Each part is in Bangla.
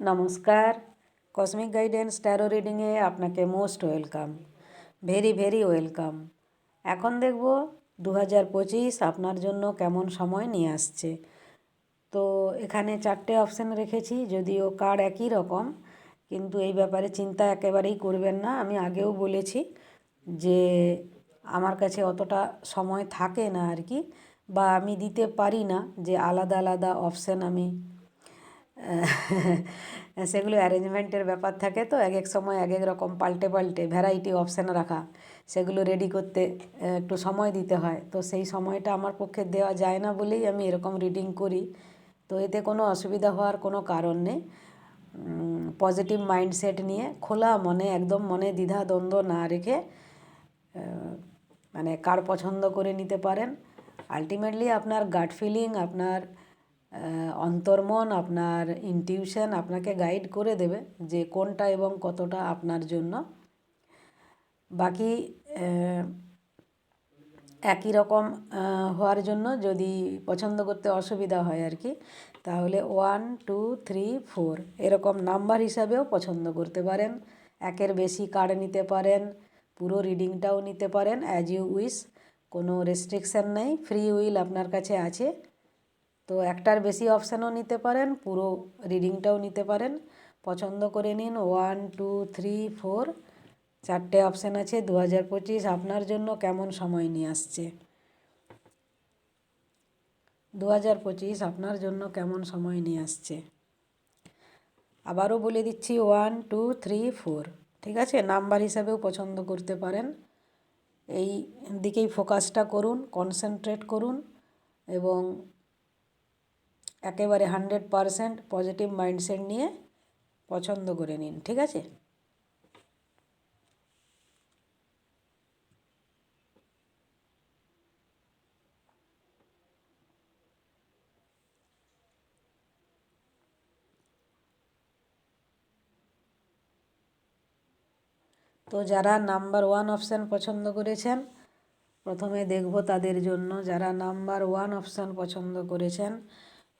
নমস্কার। কসমিক গাইডেন্স ট্যারো রিডিংয়ে আপনাকে most welcome very very welcome এখন দেখব দু হাজার পঁচিশ আপনার জন্য কেমন সময় নিয়ে আসছে। তো এখানে চারটে অপশান রেখেছি, যদিও কার্ড একই রকম, কিন্তু এই ব্যাপারে চিন্তা একেবারেই করবেন না। আমি আগেও বলেছি যে আমার কাছে অতটা সময় থাকে না আর কি, বা আমি দিতে পারি না যে আলাদা আলাদা অপশান আমি সেগুলো অ্যারেঞ্জমেন্টের ব্যাপার থাকে তো, এক এক সময় এক এক রকম পাল্টে পাল্টে ভ্যারাইটি অপশান রাখা। সেগুলো রেডি করতে একটু সময় দিতে হয়। তো সেই সময়টা আমার পক্ষে দেওয়া যায় না বলেই আমি এরকম রিডিং করি। তো এতে কোনো অসুবিধা হওয়ার কোনো কারণ নেই। পজিটিভ মাইন্ডসেট নিয়ে খোলা মনে, একদম মনে দ্বিধা, দ্বন্দ্ব না রেখে মানে কার পছন্দ করে নিতে পারেন। আলটিমেটলি আপনার গাট ফিলিং আপনার অন্তর্মন আপনার ইনটিউশন আপনাকে গাইড করে দেবে যে কোনটা এবং কতটা আপনার জন্য। বাকি একই রকম হওয়ার জন্য যদি পছন্দ করতে অসুবিধা হয় আর কি, তাহলে ওয়ান টু থ্রি ফোর এরকম নাম্বার হিসাবেও পছন্দ করতে পারেন। একের বেশি কার্ড নিতে পারেন, পুরো রিডিংটাও নিতে পারেন। অ্যাজ ইউ উইস কোনো রেস্ট্রিকশান নেই ফ্রি উইল আপনার কাছে আছে। তো একটার বেশি অপশানও নিতে পারেন, পুরো রিডিংটাও নিতে পারেন। পছন্দ করে নিন ওয়ান টু থ্রি ফোর চারটে অপশান আছে দু হাজার পঁচিশ, আপনার জন্য কেমন সময় নিয়ে আসছে? দু হাজার পঁচিশ, আপনার জন্য কেমন সময় নিয়ে আসছে? আবারও বলে দিচ্ছি ওয়ান টু থ্রি ফোর ঠিক আছে? নাম্বার হিসাবেও পছন্দ করতে পারেন। এই দিকেই ফোকাসটা করুন কনসেন্ট্রেট করুন এবং একেবারে হান্ড্রেড পারসেন্ট পজিটিভ মাইন্ডসেট নিয়ে পছন্দ করে নিন, ঠিক আছে? তো যারা নাম্বার ওয়ান অপশান পছন্দ করেছেন, প্রথমে দেখব তাদের জন্য যারা নাম্বার ওয়ান অপশান পছন্দ করেছেন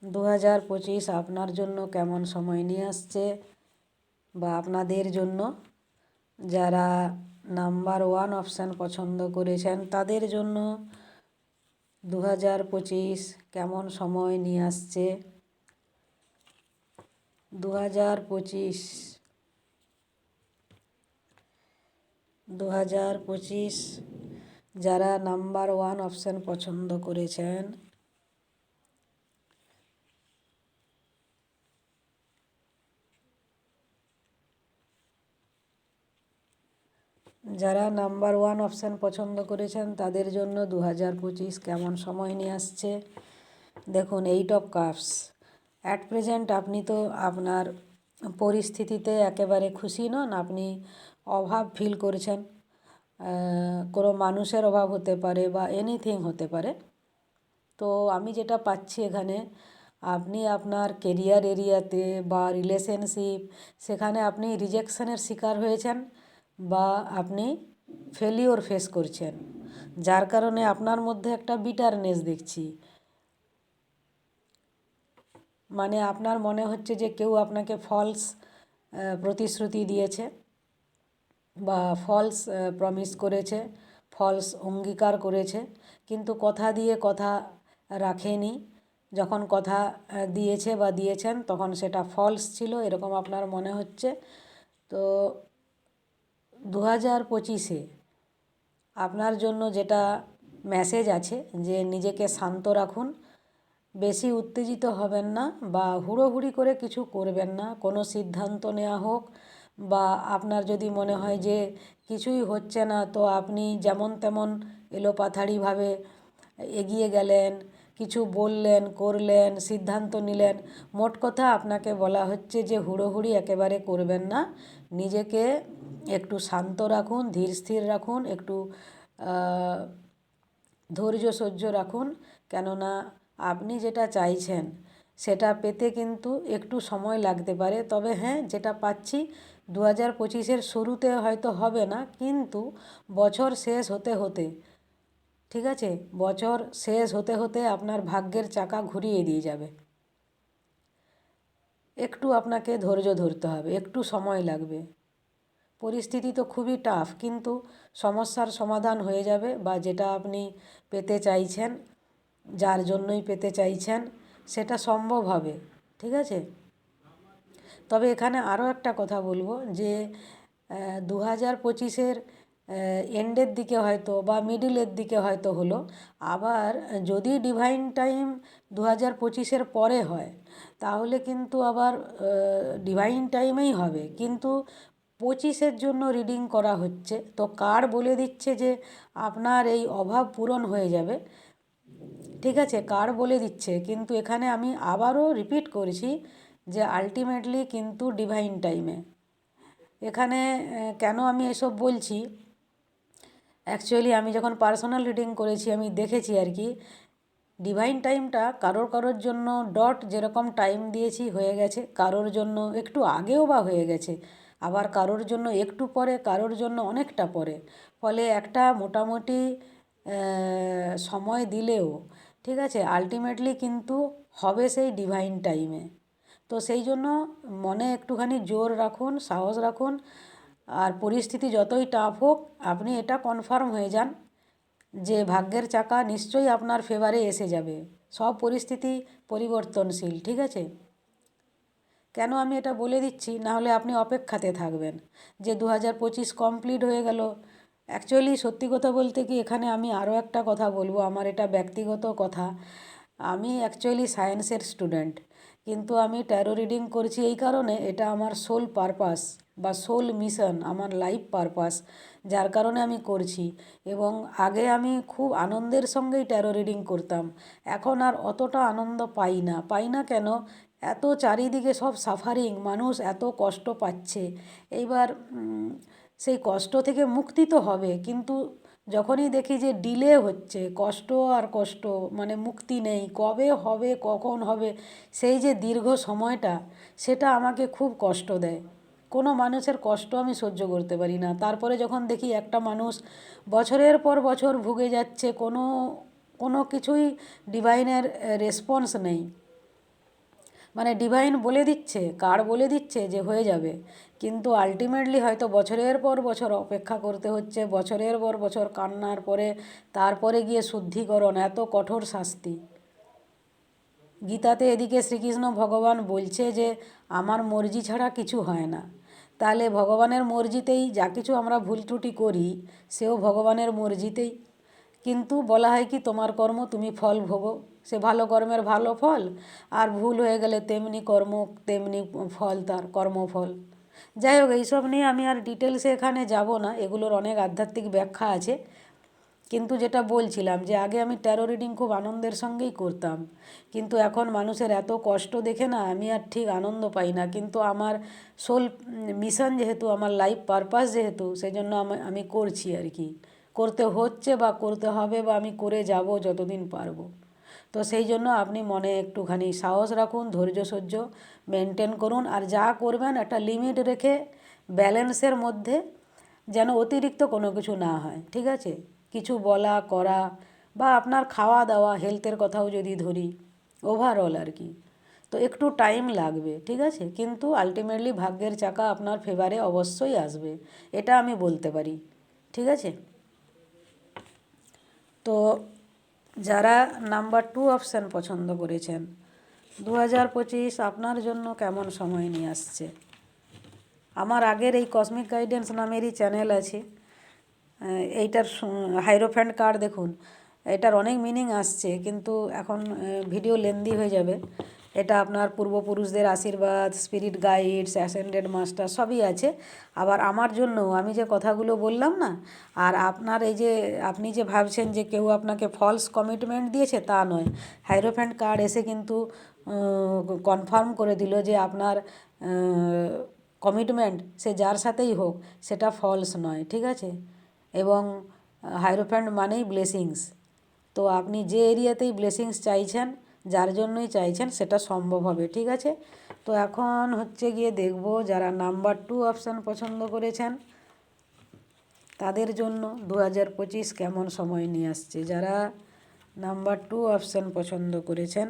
দু হাজার পঁচিশ আপনার জন্য কেমন সময় নিয়ে আসছে? বা আপনাদের জন্য? যারা নাম্বার ওয়ান অপশান পছন্দ করেছেন, তাদের জন্য দু হাজার পঁচিশ কেমন সময় নিয়ে আসছে? দু হাজার পঁচিশ দু হাজার পঁচিশ যারা নাম্বার ওয়ান অপশান পছন্দ করেছেন যারা নাম্বার ওয়ান অপশান পছন্দ করেছেন, তাদের জন্য দু হাজার পঁচিশ কেমন সময় নিয়ে আসছে? দেখুন eight of cups at present আপনি তো আপনার পরিস্থিতিতে একেবারে খুশি নন, আপনি অভাব ফিল করছেন। কোনো মানুষের অভাব হতে পারে বা এনিথিং হতে পারে। তো আমি যেটা পাচ্ছি এখানে, আপনি আপনার কেরিয়ার এরিয়াতে বা রিলেশনশিপ সেখানে আপনি রিজেকশনের শিকার হয়েছেন। বা আপনি ফেলিওর ফেস করছেন, যার কারণে আপনার মধ্যে একটা বিটারনেস দেখছি। মানে আপনার মনে হচ্ছে যে কেউ আপনাকে ফলস প্রতিশ্রুতি দিয়েছে বা ফলস প্রমিস করেছে ফলস অঙ্গীকার করেছে, কিন্তু কথা দিয়ে কথা রাখেনি। যখন কথা দিয়েছে বা দিয়েছেন, তখন সেটা ফলস ছিল, এরকম আপনার মনে হচ্ছে। তো দু হাজার পঁচিশে আপনার জন্য যেটা মেসেজ আছে যে নিজেকে শান্ত রাখুন, বেশি উত্তেজিত হবেন না বা হুড়োহুড়ি করে কিছু করবেন না, কোনো সিদ্ধান্ত নেওয়া হোক বা আপনার যদি মনে হয় যে কিছুই হচ্ছে না, তো আপনি যেমন তেমন এলোপাথারিভাবে এগিয়ে গেলেন, কিছু বললেন, করলেন, সিদ্ধান্ত নিলেন। মোট কথা আপনাকে বলা হচ্ছে যে হুড়োহুড়ি একেবারে করবেন না। নিজেকে একটু শান্ত রাখুন, ধীর স্থির রাখুন, একটু ধৈর্য সহ্য রাখুন। কেননা আপনি যেটা চাইছেন, সেটা পেতে কিন্তু একটু সময় লাগতে পারে। তবে হ্যাঁ যেটা পাচ্ছি দু হাজার পঁচিশের শুরুতে হয়তো হবে না, কিন্তু বছর শেষ হতে হতে, ঠিক আছে? বছর শেষ হতে হতে আপনার ভাগ্যের চাকা ঘুরিয়ে দিয়ে যাবে। একটু আপনাকে ধৈর্য ধরতে হবে, একটু সময় লাগবে। পরিস্থিতি তো খুবই টাফ কিন্তু সমস্যার সমাধান হয়ে যাবে বা যেটা আপনি পেতে চাইছেন, যার জন্যই পেতে চাইছেন, সেটা সম্ভব হবে, ঠিক আছে? তবে এখানে আরও একটা কথা বলব যে দু হাজার পঁচিশের এন্ডের দিকে হয়তো বা মিডিলের দিকে হয়তো হলো, আবার যদি ডিভাইন টাইম দু হাজার পঁচিশের পরে হয়, তাহলে কিন্তু আবার ডিভাইন টাইমেই হবে, কিন্তু পঁচিশের জন্য রিডিং করা হচ্ছে। তো কার বলে দিচ্ছে যে আপনার এই অভাব পূরণ হয়ে যাবে? ঠিক আছে, কার বলে দিচ্ছে? কিন্তু এখানে আমি আবারও রিপিট করছি যে আলটিমেটলি কিন্তু ডিভাইন টাইমে এখানে কেন আমি এসব বলছি? অ্যাকচুয়ালি আমি যখন পার্সোনাল রিডিং করেছি, আমি দেখেছি আর কি ডিভাইন টাইমটা কারোর কারোর জন্য ডট যেরকম টাইম দিয়েছি হয়ে গেছে, কারোর জন্য একটু আগেও বা হয়ে গেছে। আবার কারোর জন্য একটু পরে, কারোর জন্য অনেকটা পরে। ফলে একটা মোটামুটি সময় দিলেও, ঠিক আছে আলটিমেটলি কিন্তু হবে সেই ডিভাইন টাইমে তো সেই জন্য মনে একটুখানি জোর রাখুন, সাহস রাখুন, আর পরিস্থিতি যতই টাফ হোক, আপনি এটা কনফার্ম হয়ে যান যে ভাগ্যের চাকা নিশ্চয়ই আপনার ফেভারে এসে যাবে। সব পরিস্থিতি পরিবর্তনশীল, ঠিক আছে? কেন আমি এটা বলে দিচ্ছি? নাহলে আপনি অপেক্ষাতে থাকবেন। যে দু হাজার পঁচিশ কমপ্লিট হয়ে গেল। অ্যাকচুয়ালি সত্যি কথা বলতে কি, এখানে আমি আরও একটা কথা বলব। আমার এটা ব্যক্তিগত কথা। আমি অ্যাকচুয়ালি সায়েন্সের স্টুডেন্ট কিন্তু আমি ট্যারো রিডিং করছি এই কারণে এটা আমার সোল পারপাস বা সোল মিশন আমার লাইফ পারপাস যার কারণে আমি করছি। এবং আগে আমি খুব আনন্দের সঙ্গেই ট্যারো রিডিং করতাম। এখন আর অতটা আনন্দ পাই না। পাই না কেন? এত চারিদিকে সব সাফারিং মানুষ এত কষ্ট পাচ্ছে। এইবার সেই কষ্ট থেকে মুক্তি তো হবে, কিন্তু যখনই দেখি যে ডিলে হচ্ছে, কষ্ট আর কষ্ট মানে মুক্তি নেই, কবে হবে, কখন হবে, সেই যে দীর্ঘ সময়টা, সেটা আমাকে খুব কষ্ট দেয়। কোনো মানুষের কষ্ট আমি সহ্য করতে পারি না। তারপরে যখন দেখি একটা মানুষ বছরের পর বছর ভুগে যাচ্ছে, কোনো কোনো কিছুই ডিভাইনের রেসপন্স নেই। মানে ডিভাইন বলে দিচ্ছে, কার বলে দিচ্ছে যে হয়ে যাবে। কিন্তু আলটিমেটলি হয়তো বছরের পর বছর অপেক্ষা করতে হচ্ছে, বছরের পর বছর কান্নার পরে তারপরে গিয়ে শুদ্ধিকরণ, এত কঠোর শাস্তি। গীতাতে এদিকে শ্রীকৃষ্ণ ভগবান বলছে যে, আমার মর্জি ছাড়া কিছু হয় না। তাহলে ভগবানের মর্জিতেই যা কিছু আমরা ভুল ত্রুটি করি, সেও ভগবানের মর্জিতেই। কিন্তু বলা হয় কি, তোমার কর্ম, তুমি ফল ভোগো। সে ভালো কর্মের ভালো ফল, আর ভুল হয়ে গেলে তেমনি কর্ম, তেমনি ফল তার কর্মফল। যাই হোক, এইসব নিয়ে আমি আর ডিটেলসে এখানে যাব না, এগুলোর অনেক আধ্যাত্মিক ব্যাখ্যা আছে। কিন্তু যেটা বলছিলাম যে, আগে আমি ট্যারো রিডিং খুব আনন্দের সঙ্গেই করতাম। কিন্তু এখন মানুষের এত কষ্ট দেখে না, আমি আর ঠিক আনন্দ পাই না। কিন্তু আমার সোল মিশন যেহেতু, আমার লাইফ পারপাস যেহেতু সেই জন্য আমি করছি আর কি। করতে হচ্ছে বা করতে হবে বা আমি করে যাব যতদিন পারব। তো সেই জন্য আপনি মনে একটুখানি সাহস রাখুন, ধৈর্য, সহ্য মেনটেন করুন আর যা করবেন একটা লিমিট রেখে ব্যালেন্সের মধ্যে যেন অতিরিক্ত কোনো কিছু না হয়, ঠিক আছে? কিছু বলা, করা বা আপনার খাওয়া দাওয়া হেলথের কথাও যদি ধরি ওভারঅল আর কি, তো একটু টাইম লাগবে, ঠিক আছে? কিন্তু আলটিমেটলি ভাগ্যের চাকা আপনার ফেভারে অবশ্যই আসবে, এটা আমি বলতে পারি, ঠিক আছে? তো যারা নাম্বার টু অপশান পছন্দ করেছেন দু হাজার পঁচিশ আপনার জন্য কেমন সময় নিয়ে আসছে? আমার আগের এই কসমিক গাইডেন্স নামেরই চ্যানেল আছে। এইটার হাইরোফ্যান্ড কার্ড দেখুন। এটার অনেক মিনিং আসছে, কিন্তু এখন ভিডিও লেন্দি হয়ে যাবে। এটা আপনার পূর্বপুরুষদের আশীর্বাদ স্পিরিট গাইডস অ্যাসেন্ডেড মাস্টার সবই আছে। আবার আমার জন্য আমি যে কথাগুলো বললাম না, আর আপনার এই যে, আপনি যে ভাবছেন যে কেউ আপনাকে ফলস কমিটমেন্ট দিয়েছে, তা নয়। হাইরোফ্যান্ট কার্ড এসে কিন্তু কনফার্ম করে দিল যে আপনার কমিটমেন্ট সে যার সাথেই হোক, সেটা ফলস নয়, ঠিক আছে? এবং হাইরোফ্যান্ড মানেই ব্লেসিংস তো আপনি যে এরিয়াতেই ব্লেসিংস চাইছেন যার জন্যই চাইছেন সেটা সম্ভব হবে, ঠিক আছে? তো এখন হচ্ছে গিয়ে দেখব যারা নাম্বার টু অপশান পছন্দ করেছেন, তাদের জন্য দু হাজার পঁচিশ কেমন সময় নিয়ে আসছে? যারা নাম্বার টু অপশান পছন্দ করেছেন,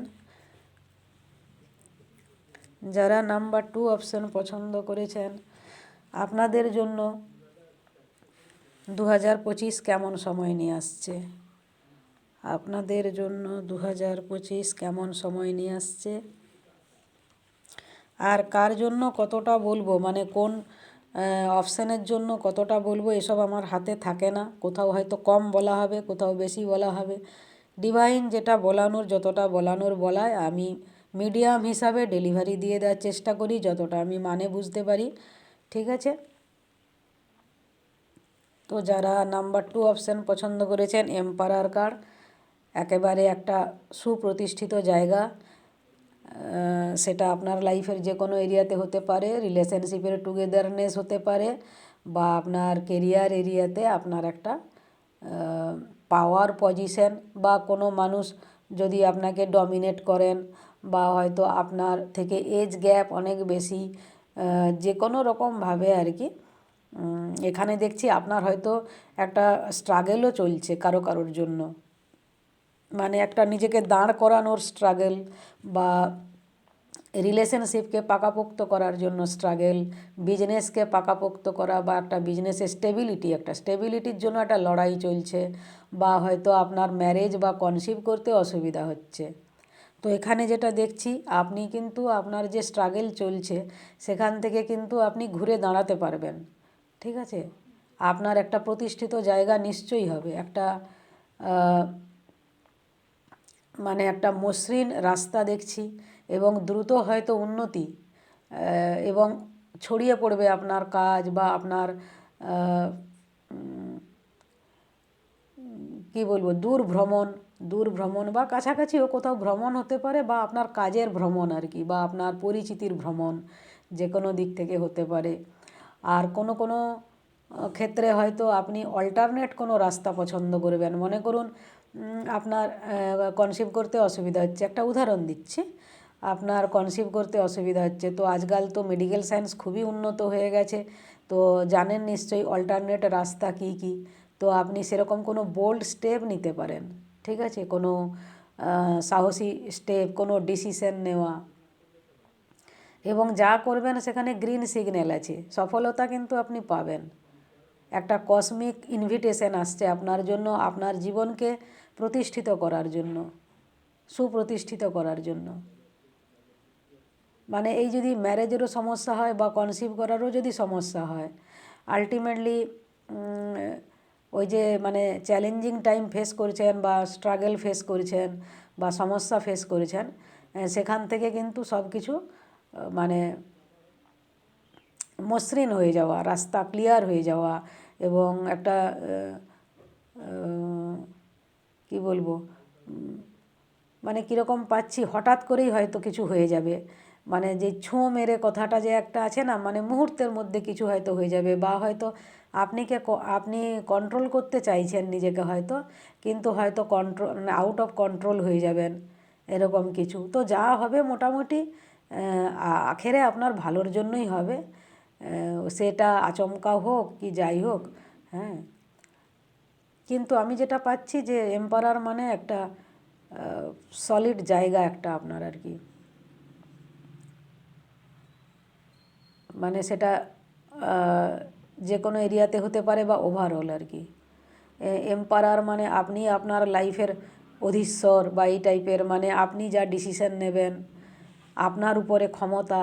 যারা নাম্বার টু অপশান পছন্দ করেছেন, আপনাদের জন্য দু হাজার পঁচিশ কেমন সময় নিয়ে আসছে? আপনাদের জন্য দু হাজার পঁচিশ কেমন সময় নিয়ে আসছে? আর কার জন্য কতটা বলব? মানে কোন অপশানের জন্য কতটা বলব? এসব আমার হাতে থাকে না। কোথাও হয়তো কম বলা হবে, কোথাও বেশি বলা হবে। ডিভাইন যেটা বলানোর, যতটা বলানোর বলায়, আমি মিডিয়াম হিসাবে ডেলিভারি দিয়ে দেওয়ার চেষ্টা করি, যতটা আমি মানে বুঝতে পারি। ঠিক আছে? তো যারা নাম্বার টু অপশান পছন্দ করেছেন, এম্পারার কার্ড একেবারে একটা সুপ্রতিষ্ঠিত জায়গা সেটা আপনার লাইফের যে কোনো এরিয়াতে হতে পারে রিলেশনশিপের টুগেদারনেস হতে পারে, বা আপনার কেরিয়ার এরিয়াতে আপনার একটা পাওয়ার পজিশন বা কোনো মানুষ যদি আপনাকে ডমিনেট করেন, বা হয়তো আপনার থেকে এজ গ্যাপ অনেক বেশি যে কোনো রকমভাবে আর কি এখানে দেখছি আপনার হয়তো একটা স্ট্রাগেলও চলছে কারও কারোর জন্য। মানে একটা নিজেকে দাঁড় করানোর স্ট্রাগল বা রিলেশনশিপকে পাকাপোক্ত করার জন্য স্ট্রাগেল বিজনেসকে পাকাপোক্ত করা বা একটা বিজনেসের স্টেবিলিটি একটা স্টেবিলিটির জন্য একটা লড়াই চলছে বা হয়তো আপনার ম্যারেজ বা কনসিভ করতে অসুবিধা হচ্ছে। তো এখানে যেটা দেখছি, আপনি কিন্তু আপনার যে স্ট্রাগেল চলছে, সেখান থেকে কিন্তু আপনি ঘুরে দাঁড়াতে পারবেন। ঠিক আছে? আপনার একটা প্রতিষ্ঠিত জায়গা নিশ্চয়ই হবে। একটা মানে একটা মসৃণ রাস্তা দেখছি এবং দ্রুত হয়তো উন্নতি এবং ছড়িয়ে পড়বে আপনার কাজ বা আপনার কি বলব, দূর ভ্রমণ দূর ভ্রমণ বা কাছাকাছিও কোথাও ভ্রমণ হতে পারে বা আপনার কাজের ভ্রমণ আর কি বা আপনার পরিচিতির ভ্রমণ যে কোনো দিক থেকে হতে পারে। আর কোনো কোনো ক্ষেত্রে হয়তো আপনি অল্টারনেট কোনো রাস্তা পছন্দ করবেন। মনে করুন আপনার কনসিভ করতে অসুবিধা হচ্ছে। একটা উদাহরণ দিচ্ছি। আপনার কনসিভ করতে অসুবিধা হচ্ছে। তো আজকাল তো মেডিকেল সায়েন্স খুবই উন্নত হয়ে গেছে। তো জানেন নিশ্চয়ই অল্টারনেট রাস্তা কী কী? তো আপনি সেরকম কোনো বোল্ড স্টেপ নিতে পারেন। ঠিক আছে? কোনো সাহসী স্টেপ কোনো ডিসিশন নেওয়া। এবং যা করবেন সেখানে গ্রিন সিগন্যাল আছে। সফলতা কিন্তু আপনি পাবেন। একটা কসমিক ইনভিটেশন আসছে আপনার জন্য, আপনার জীবনকে প্রতিষ্ঠিত করার জন্য, সুপ্রতিষ্ঠিত করার জন্য। মানে এই যদি ম্যারেজেরও সমস্যা হয় বা কনসিভ করারও যদি সমস্যা হয় আলটিমেটলি ওই যে মানে চ্যালেঞ্জিং টাইম ফেস করছেন বা স্ট্রাগল ফেস করছেন বা সমস্যা ফেস করেছেন সেখান থেকে কিন্তু সব কিছু মানে মসৃণ হয়ে যাওয়া, রাস্তা ক্লিয়ার হয়ে যাওয়া এবং একটা কি বলব মানে কীরকম পাচ্ছি, হঠাৎ করেই হয়তো কিছু হয়ে যাবে। মানে যে ছোঁ মেরে কথাটা যে একটা আছে না মানে মুহূর্তের মধ্যে কিছু হয়তো হয়ে যাবে বা হয়তো আপনিকে আপনি কন্ট্রোল করতে চাইছেন নিজেকে হয়তো, কিন্তু হয়তো কন্ট্রোল আউট অফ কন্ট্রোল হয়ে যাবেন, এরকম কিছু। তো যা হবে মোটামুটি আখেরে আপনার ভালোর জন্যই হবে। সেটা আচমকা হোক কি যাই হোক হ্যাঁ। কিন্তু আমি যেটা পাচ্ছি যে এম্পারার মানে একটা সলিড জায়গা একটা আপনার আর কি। মানে সেটা যে কোনো এরিয়াতে হতে পারে বা ওভারঅল আর কি। এম্পারার মানে আপনি আপনার লাইফের অধীশ্বর বা এই টাইপের মানে আপনি যা ডিসিশন নেবেন, আপনার উপরে ক্ষমতা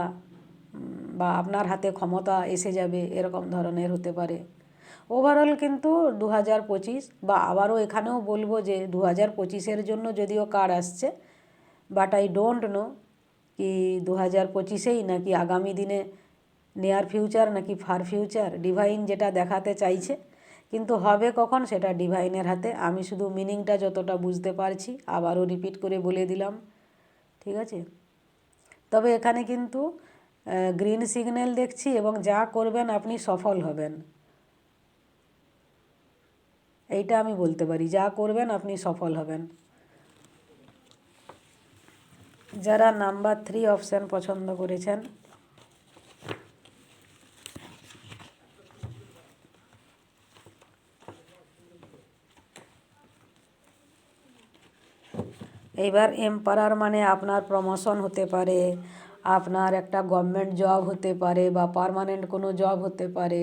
বা আপনার হাতে ক্ষমতা এসে যাবে, এরকম ধরনের হতে পারে। ওভারঅল কিন্তু দু হাজার পঁচিশ বা আবারও এখানেও বলব যে দু হাজার পঁচিশের জন্য যদিও কার্ড আসছে বাট আই ডোন্ট নো কি দু হাজার পঁচিশেই নাকি আগামী দিনে নেয়ার ফিউচার নাকি ফার ফিউচার ডিভাইন যেটা দেখাতে চাইছে, কিন্তু হবে কখন সেটা ডিভাইনের হাতে আমি শুধু মিনিংটা যতটা বুঝতে পারছি আবারও রিপিট করে বলে দিলাম, ঠিক আছে? তবে এখানে কিন্তু গ্রিন সিগন্যাল দেখছি এবং যা করবেন আপনি সফল হবেন। এইটা আমি বলতে পারি, যা করবেন আপনি সফল হবেন। যারা নাম্বার থ্রি অপশান পছন্দ করেছেন, এইবার এম্পারার মানে আপনার প্রমোশন হতে পারে। আপনার একটা গভর্নমেন্ট জব হতে পারে বা পার্মানেন্ট কোনো জব হতে পারে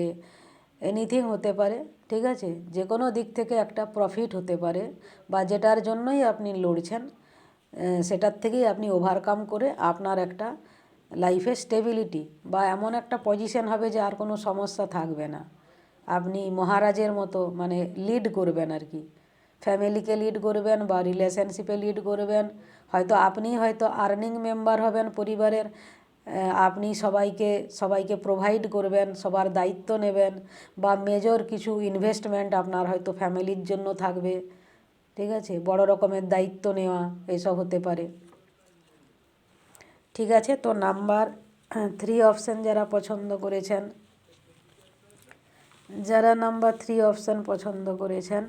এনিথিং হতে পারে, ঠিক আছে? যে কোনো দিক থেকে একটা প্রফিট হতে পারে বা যেটার জন্যই আপনি লড়ছেন সেটার থেকেই আপনি ওভারকাম করে আপনার একটা লাইফে স্টেবিলিটি বা এমন একটা পজিশন হবে যে আর কোনো সমস্যা থাকবে না। আপনি মহারাজের মতো মানে লিড করবেন আর কি। ফ্যামিলিকে লিড করবেন বা রিলেশনশিপে লিড করবেন। হয়তো আপনি হয়তো আর্নিং মেম্বার হবেন পরিবারের। আপনি সবাইকে সবাইকে প্রোভাইড করবেন, সবার দায়িত্ব নেবেন বা মেজর কিছু ইনভেস্টমেন্ট আপনার হয়তো ফ্যামিলির জন্য থাকবে। ঠিক আছে? বড় রকমের দায়িত্ব নেওয়া এসব হতে পারে। ঠিক আছে? তো নাম্বার থ্রি অপশান যারা পছন্দ করেছেন, যারা নাম্বার থ্রি অপশান পছন্দ করেছেন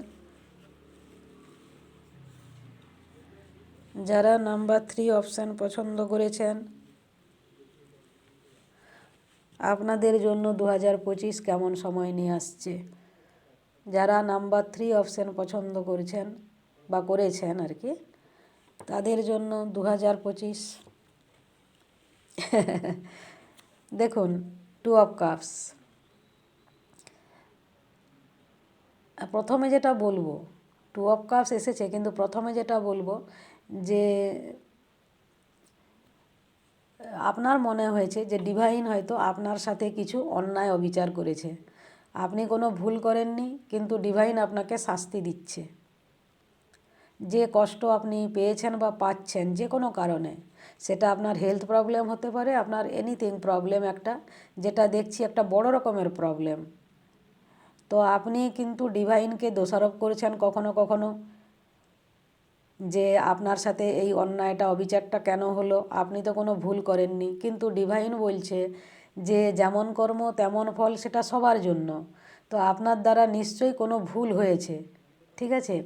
যারা নাম্বার থ্রি অপশান পছন্দ করেছেন, আপনাদের জন্য দু হাজার পঁচিশ কেমন সময় নিয়ে আসছে? যারা নাম্বার থ্রি অপশান পছন্দ করছেন বা করেছেন আর কি, তাদের জন্য দু হাজার পঁচিশ। দেখুন, টু অফ কাপস। প্রথমে যেটা বলব, টু অফ কাপস এসেছে, কিন্তু প্রথমে যেটা বলব যে আপনার মনে হয়েছে যে ডিভাইন হয়তো আপনার সাথে কিছু অন্যায় অবিচার করেছে। আপনি কোনো ভুল করেননি, কিন্তু ডিভাইন আপনাকে শাস্তি দিচ্ছে। যে কষ্ট আপনি পেয়েছেন বা পাচ্ছেন যে কোনো কারণে, সেটা আপনার হেলথ প্রবলেম হতে পারে, আপনার এনিথিং প্রবলেম একটা, যেটা দেখছি একটা বড় রকমের প্রবলেম তো আপনি কিন্তু ডিভাইনকে দোষারোপ করেছেন কখনো কখনো। যে আপনার সাথে এই অন্যায়টা, অবিচারটা কেন হলো, আপনি তো কোনো ভুল করেননি। কিন্তু ডিভাইন বলছে যে যেমন কর্ম তেমন ফল সেটা সবার জন্য। তো আপনার দ্বারা নিশ্চয়ই কোনো ভুল হয়েছে, ঠিক আছে?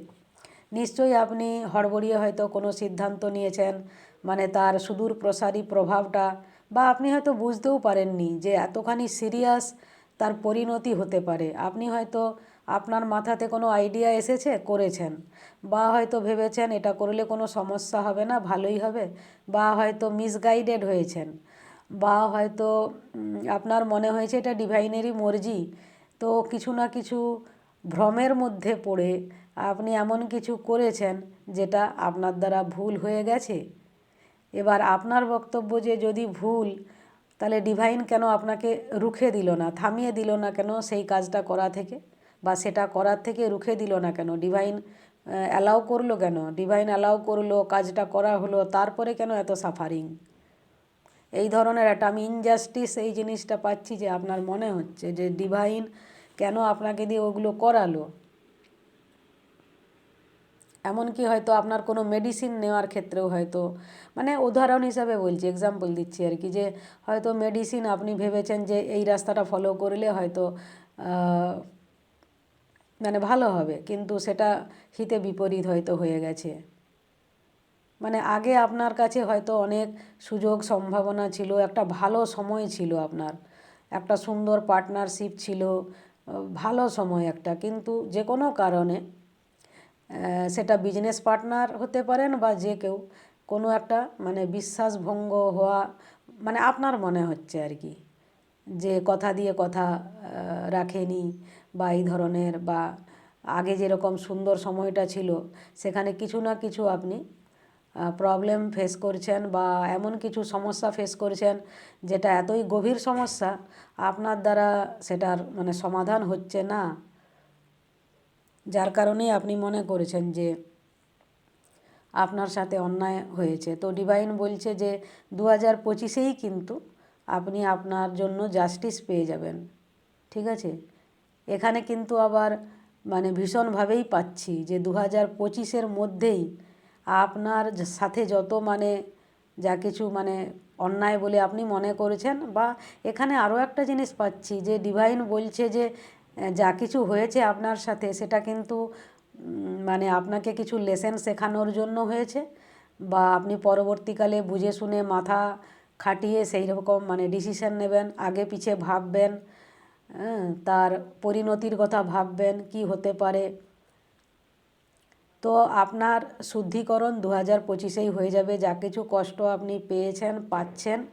নিশ্চয়ই আপনি হড়বড়িয়ে হয়তো কোনো সিদ্ধান্ত নিয়েছেন মানে তার সুদূর প্রসারী প্রভাবটা, বা আপনি হয়তো বুঝতেও পারেননি যে এতখানি সিরিয়াস তার পরিণতি হতে পারে। আপনি হয়তো আপনার মাথাতে কোনো আইডিয়া এসেছে? করেছেন। বা হয়তো ভেবেছেন, এটা করলে কোনো সমস্যা হবে না, ভালোই হবে। বা হয়তো মিসগাইডেড হয়েছেন। বা হয়তো আপনার মনে হয়েছে, এটা ডিভাইনেরই মর্জি। তো কিছু না কিছু ভ্রমের মধ্যে পড়ে আপনি এমন কিছু করেছেন, যেটা আপনার দ্বারা ভুল হয়ে গেছে। এবার আপনার বক্তব্য যে যদি ভুল, তাহলে ডিভাইন কেন আপনাকে রুখে দিল না, থামিয়ে দিল না কেন সেই কাজটা করা থেকে? বা সেটা করার থেকে রুখে দিল না কেন? ডিভাইন অ্যালাউ করল কেন? ডিভাইন অ্যালাউ করল, কাজটা করা হলো, তারপরে কেন এত সাফারিং এই ধরনের একটা আমি ইনজাস্টিস এই জিনিসটা পাচ্ছি যে আপনার মনে হচ্ছে যে ডিভাইন কেন আপনাকে দিয়ে ওগুলো করালো? এমনকি হয়তো আপনার কোনো মেডিসিন নেওয়ার ক্ষেত্রেও হয়তো মানে উদাহরণ হিসাবে বলছি এক্সাম্পল দিচ্ছি আর কি যে হয়তো মেডিসিন আপনি ভেবেছেন যে এই রাস্তাটা ফলো করলে হয়তো মানে ভালো হবে, কিন্তু সেটা হিতে বিপরীত হয়তো হয়ে গেছে। মানে আগে আপনার কাছে হয়তো অনেক সুযোগ সম্ভাবনা ছিল, একটা ভালো সময় ছিল আপনার, একটা সুন্দর পার্টনারশিপ ছিল, ভালো সময় একটা, কিন্তু যে কোনো কারণে সেটা বিজনেস পার্টনার হতে পারেন বা যে কেউ, কোনো একটা মানে বিশ্বাসভঙ্গ হওয়া মানে আপনার মনে হচ্ছে আর কি, যে কথা দিয়ে কথা রাখেনি বা এই ধরনের বা আগে যেরকম সুন্দর সময়টা ছিল, সেখানে কিছু না কিছু আপনি প্রবলেম ফেস করছেন বা এমন কিছু সমস্যা ফেস করছেন যেটা এতই গভীর সমস্যা, আপনার দ্বারা সেটার মানে সমাধান হচ্ছে না। যার কারণে আপনি মনে করেছেন যে আপনার সাথে অন্যায় হয়েছে। তো ডিভাইন বলছে যে দু হাজার পঁচিশেই কিন্তু আপনি আপনার জন্য জাস্টিস পেয়ে যাবেন। ঠিক আছে? এখানে কিন্তু আবার মানে ভীষণভাবেই পাচ্ছি যে দু হাজার পঁচিশের মধ্যেই আপনার সাথে যত মানে যা কিছু মানে অন্যায় বলে আপনি মনে করেছেন বা এখানে আরও একটা জিনিস পাচ্ছি যে ডিভাইন বলছে যে যা কিছু হয়েছে আপনার সাথে সেটা কিন্তু মানে আপনাকে কিছু লেসেন শেখানোর জন্য হয়েছে বা আপনি পরবর্তীকালে বুঝে শুনে মাথা খাটিয়ে সেই রকম মানে ডিসিশন নেবেন, আগে পিছে ভাববেন তার পরিণতির কথা ভাববেন, কি হতে পারে। তো আপনার শুদ্ধিকরণ দু হাজার পঁচিশেই হয়ে যাবে। যা কিছু কষ্ট আপনি পেয়েছেন, পাচ্ছেন।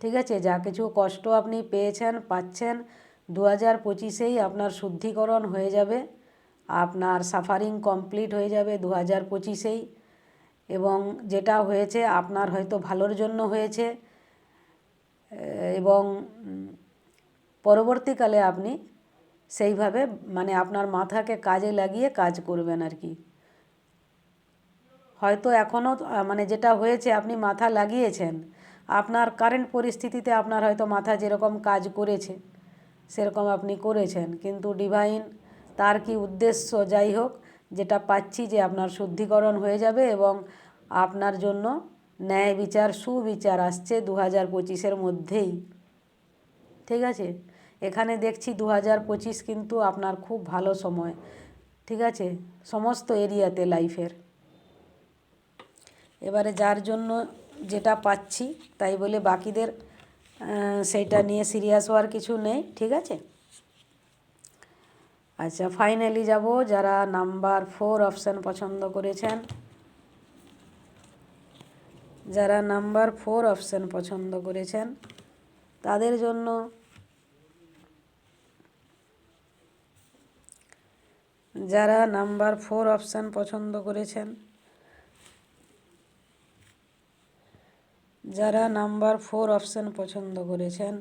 ঠিক আছে? যা কিছু কষ্ট আপনি পেয়েছেন, পাচ্ছেন দু হাজার পঁচিশেই আপনার শুদ্ধিকরণ হয়ে যাবে। আপনার সাফারিং কমপ্লিট হয়ে যাবে দু হাজার পঁচিশেই। এবং যেটা হয়েছে, আপনার হয়তো ভালোর জন্য হয়েছে। এবং পরবর্তীকালে আপনি সেইভাবে মানে আপনার মাথাকে কাজে লাগিয়ে কাজ করবেন আর কি। হয়তো এখনও মানে যেটা হয়েছে আপনি মাথা লাগিয়েছেন, আপনার কারেন্ট পরিস্থিতিতে আপনার হয়তো মাথা যেরকম কাজ করেছে, সেরকম আপনি করেছেন। কিন্তু ডিভাইন তার কি উদ্দেশ্য? যাই হোক, যেটা পাচ্ছি যে আপনার শুদ্ধিকরণ হয়ে যাবে এবং আপনার জন্য ন্যায় বিচার, সুবিচার আসছে দু হাজার পঁচিশের মধ্যেই। ঠিক আছে? এখানে দেখছি দু হাজার পঁচিশ কিন্তু আপনার খুব ভালো সময়। ঠিক আছে? সমস্ত এরিয়াতে লাইফের এবারে যার জন্য যেটা পাচ্ছি তাই বলে বাকিদের সেইটা নিয়ে সিরিয়াস হওয়ার কিছু নেই, ঠিক আছে? আচ্ছা ফাইনালি যাব যারা নাম্বার ফোর অপশান পছন্দ করেছেন। যারা নাম্বার ফোর অপশান পছন্দ করেছেন, তাদের জন্য যারা নাম্বার ফোর অপশান পছন্দ করেছেন, যারা নাম্বার ফোর অপশান পছন্দ করেছেন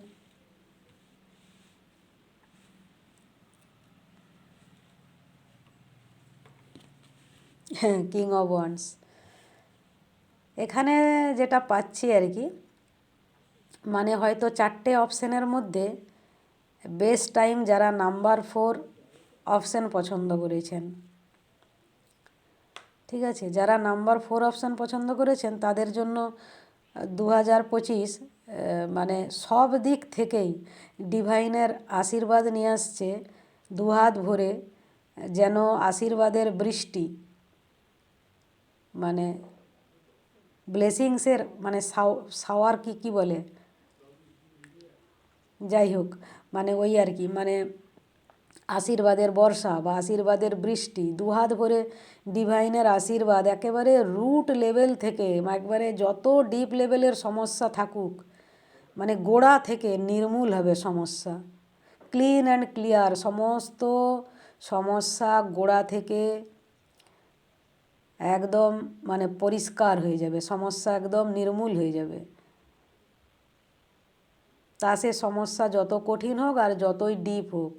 কিং অফ ওয়ান্স এখানে যেটা পাচ্ছি আর কি মানে হয়তো চারটে অপশানের মধ্যে বেস্ট টাইম যারা নাম্বার ফোর অপশান পছন্দ করেছেন। ঠিক আছে, যারা নাম্বার ফোর অপশান পছন্দ করেছেন, তাদের জন্য দু হাজার পঁচিশ মানে সব দিক থেকেই ডিভাইনের আশীর্বাদ নিয়ে আসছে দুহাত ভরে, যেন আশীর্বাদের বৃষ্টি মানে ব্লেসিংসের মানে সাওয়ার কি কি বলে? যাই হোক মানে ওই আর কি মানে আশীর্বাদের বর্ষা বা আশীর্বাদের বৃষ্টি, দুহাত ভরে ডিভাইনের আশীর্বাদ, একেবারে রুট লেভেল থেকে, একবারে যত ডিপ লেভেলের সমস্যা থাকুক মানে গোড়া থেকে নির্মূল হবে সমস্যা। ক্লিন অ্যান্ড ক্লিয়ার সমস্ত সমস্যা গোড়া থেকে একদম মানে পরিষ্কার হয়ে যাবে, সমস্যা একদম নির্মূল হয়ে যাবে। তা সে সমস্যা যত কঠিন হোক আর যতই ডিপ হোক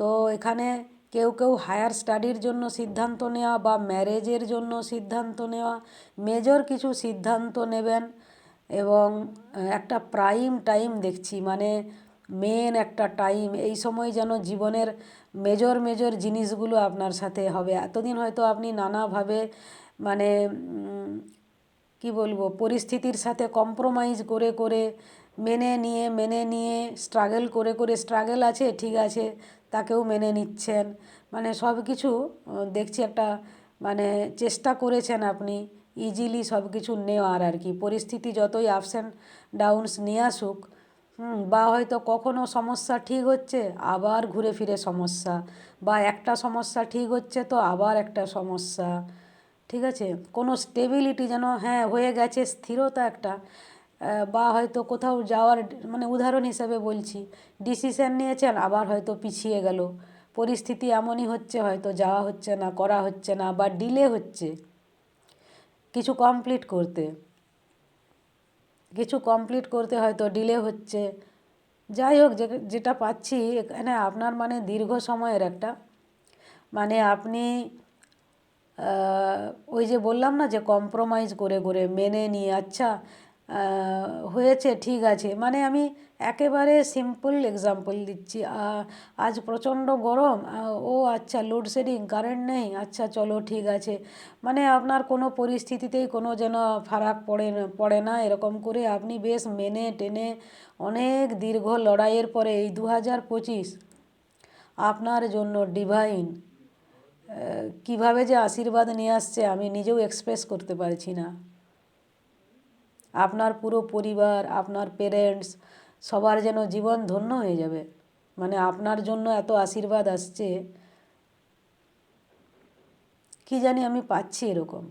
তো এখানে কেউ কেউ হায়ার স্টাডির জন্য সিদ্ধান্ত নেওয়া বা ম্যারেজের জন্য সিদ্ধান্ত নেওয়া মেজর কিছু সিদ্ধান্ত নেবেন এবং একটা প্রাইম টাইম দেখছি মানে মেন একটা টাইম এই সময় যেন জীবনের মেজর মেজর জিনিসগুলো আপনার সাথে হবে। এতদিন হয়তো আপনি নানাভাবে মানে কি বলব, পরিস্থিতির সাথে কম্প্রোমাইজ করে করে, মেনে নিয়ে মেনে নিয়ে স্ট্রাগল করে করে স্ট্রাগল আছে, ঠিক আছে তাকেও মেনে নিচ্ছেন। মানে সব কিছু দেখছি একটা মানে চেষ্টা করেছেন আপনি ইজিলি সব কিছু নেওয়ার আর কি। পরিস্থিতি যতই আপস অ্যান্ড ডাউনস নিয়ে আসুক বা হয়তো কখনো সমস্যা ঠিক হচ্ছে, আবার ঘুরে ফিরে সমস্যা, বা একটা সমস্যা ঠিক হচ্ছে তো আবার একটা সমস্যা, ঠিক আছে? কোনো স্টেবিলিটি যেন হ্যাঁ হয়ে গেছে, স্থিরতা একটা বা হয়তো কোথাও যাওয়ার মানে উদাহরণ হিসেবে বলছি ডিসিশন নিয়েছেন, আবার হয়তো পিছিয়ে গেল। পরিস্থিতি এমনই হচ্ছে, হয়তো যাওয়া হচ্ছে না, করা হচ্ছে না, বা ডিলে হচ্ছে। কিছু কমপ্লিট করতে। কিছু কমপ্লিট করতে হয়তো ডিলে হচ্ছে। যাই হোক যেটা পাচ্ছি, এখানে আপনার মানে দীর্ঘ সময়ের একটা। মানে আপনি ওই যে বললাম না যে কম্প্রোমাইজ করে করে মেনে নিয়ে আচ্ছা হয়েছে, ঠিক আছে। মানে আমি একেবারে সিম্পল এক্সাম্পল দিচ্ছি। আজ প্রচণ্ড গরম ও আচ্ছা লোডশেডিং কারেন্ট নেই আচ্ছা চলো, ঠিক আছে। মানে আপনার কোনো পরিস্থিতিতেই কোনো যেন ফারাক পড়ে পড়ে না, এরকম করে আপনি বেশ মেনে টেনে অনেক দীর্ঘ লড়াইয়ের পরে এই দু হাজার পঁচিশ আপনার জন্য ডিভাইন কীভাবে যে আশীর্বাদ নিয়ে আসছে আমি নিজেও এক্সপ্রেস করতে পারছি না। আপনার পুরো পরিবার, আপনার পেরেন্টস সবার যেন জীবন ধন্য হয়ে যাবে। মানে আপনার জন্য এত আশীর্বাদ আসছে, কি জানি আমি পাচ্ছি এরকম।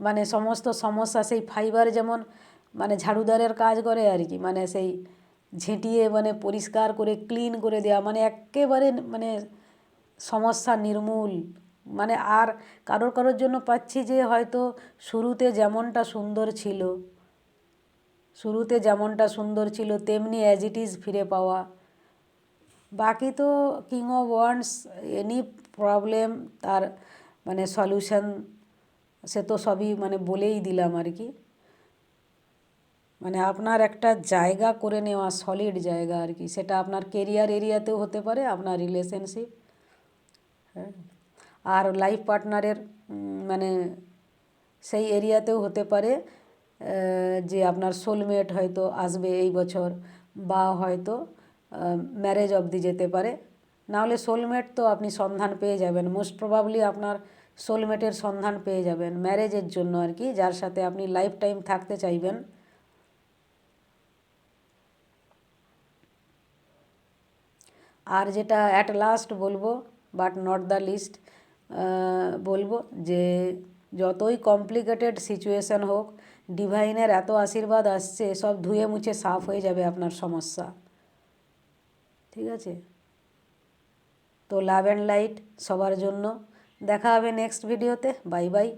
মানে সমস্ত সমস্যা সেই ফাইবার যেমন মানে ঝাড়ুদারের কাজ করে আর কি মানে সেই ঝেঁটিয়ে মানে পরিষ্কার করে ক্লিন করে দেওয়া মানে এক্কেবারে মানে সমস্যা নির্মূল। মানে আর কারোর কারোর জন্য পাচ্ছি যে হয়তো শুরুতে যেমনটা সুন্দর ছিল, শুরুতে যেমনটা সুন্দর ছিল, তেমনি অ্যাজ ইট ইজ ফিরে পাওয়া। বাকি তো king of wands any problem তার মানে সলিউশন সে তো সবই মানে বলেই দিলাম আর কি। মানে আপনার একটা জায়গা করে নেওয়া সলিড জায়গা আর কি। সেটা আপনার কেরিয়ার এরিয়াতেও হতে পারে, আপনার রিলেশনশিপ হ্যাঁ। আর লাইফ পার্টনারের মানে সেই এরিয়াতেও হতে পারে যে আপনার সোলমেট হয়তো আসবে এই বছর বা হয়তো ম্যারেজ অবধি যেতে পারে। নাহলে সোলমেট তো আপনি সন্ধান পেয়ে যাবেন। মোস্ট প্রবাবলি আপনার সোলমেটের সন্ধান পেয়ে যাবেন ম্যারেজের জন্য আর কি, যার সাথে আপনি লাইফ টাইম থাকতে চাইবেন। আর যেটা অ্যাট লাস্ট বলব বাট নট দ্য লিস্ট বলব যে যতই কমপ্লিকেটেড সিচুয়েশান হোক ডিভাইনের এত আশীর্বাদ আসছে, সব ধুয়ে মুছে সাফ হয়ে যাবে আপনার সমস্যা। ঠিক আছে? তো লাভ অ্যান্ড লাইট সবার জন্য। দেখা হবে নেক্সট ভিডিওতে বাই বাই